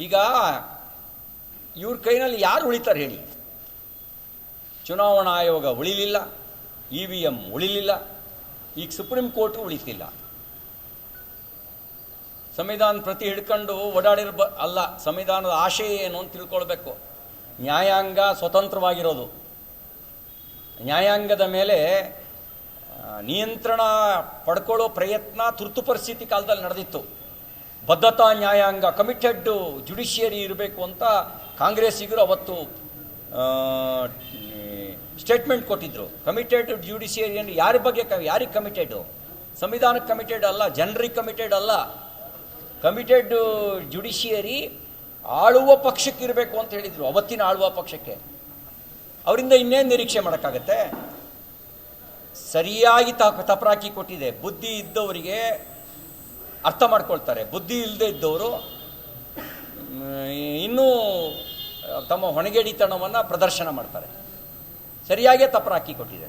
ಈಗ ಇವ್ರ ಕೈನಲ್ಲಿ ಯಾರು ಉಳಿತಾರೆ ಹೇಳಿ? ಚುನಾವಣಾ ಆಯೋಗ ಉಳಿಲಿಲ್ಲ, ಇ ವಿ ಎಂ ಉಳಿಲಿಲ್ಲ, ಈಗ ಸುಪ್ರೀಂ ಕೋರ್ಟು ಉಳಿತಿಲ್ಲ. ಸಂವಿಧಾನ ಪ್ರತಿ ಹಿಡ್ಕೊಂಡು ಓಡಾಡಿರ್ಬ, ಅಲ್ಲ, ಸಂವಿಧಾನದ ಆಶಯ ಏನು ಅಂತ ತಿಳ್ಕೊಳ್ಬೇಕು. ನ್ಯಾಯಾಂಗ ಸ್ವತಂತ್ರವಾಗಿರೋದು. ನ್ಯಾಯಾಂಗದ ಮೇಲೆ ನಿಯಂತ್ರಣ ಪಡ್ಕೊಳ್ಳೋ ಪ್ರಯತ್ನ ತುರ್ತು ಪರಿಸ್ಥಿತಿ ಕಾಲದಲ್ಲಿ ನಡೆದಿತ್ತು. ಬದ್ಧತಾ ನ್ಯಾಯಾಂಗ ಕಮಿಟೆಡ್ ಜುಡಿಷಿಯರಿ ಇರಬೇಕು ಅಂತ ಕಾಂಗ್ರೆಸ್ಸಿಗರು ಅವತ್ತು ಸ್ಟೇಟ್ಮೆಂಟ್ ಕೊಟ್ಟಿದ್ದರು ಕಮಿಟೆಡ್ ಜುಡಿಷಿಯರಿ ಅಂದರೆ ಯಾರ ಬಗ್ಗೆ ಕ, ಯಾರಿಗೆ ಕಮಿಟೆಡು ಸಂವಿಧಾನಕ್ಕೆ ಕಮಿಟೆಡ್ ಅಲ್ಲ, ಜನರಿಗೆ ಕಮಿಟೆಡ್ ಅಲ್ಲ. ಕಮಿಟೆಡ್ ಜುಡಿಷಿಯರಿ ಆಳುವ ಪಕ್ಷಕ್ಕೆ ಇರಬೇಕು ಅಂತ ಹೇಳಿದರು, ಅವತ್ತಿನ ಆಳುವ ಪಕ್ಷಕ್ಕೆ. ಅವರಿಂದ ಇನ್ನೇನು ನಿರೀಕ್ಷೆ ಮಾಡೋಕ್ಕಾಗತ್ತೆ? ಸರಿಯಾಗಿ ತ, ತಪರಾಕಿ ಕೊಟ್ಟಿದೆ. ಬುದ್ಧಿ ಇದ್ದವರಿಗೆ ಅರ್ಥ ಮಾಡ್ಕೊಳ್ತಾರೆ. ಬುದ್ಧಿ ಇಲ್ಲದೆ ಇದ್ದವರು ಇನ್ನೂ ತಮ್ಮ ಹೊಣೆಗೇಡಿತನವನ್ನು ಪ್ರದರ್ಶನ ಮಾಡ್ತಾರೆ. ಸರಿಯಾಗೇ ಹಾಕಿ ಕೊಟ್ಟಿದೆ.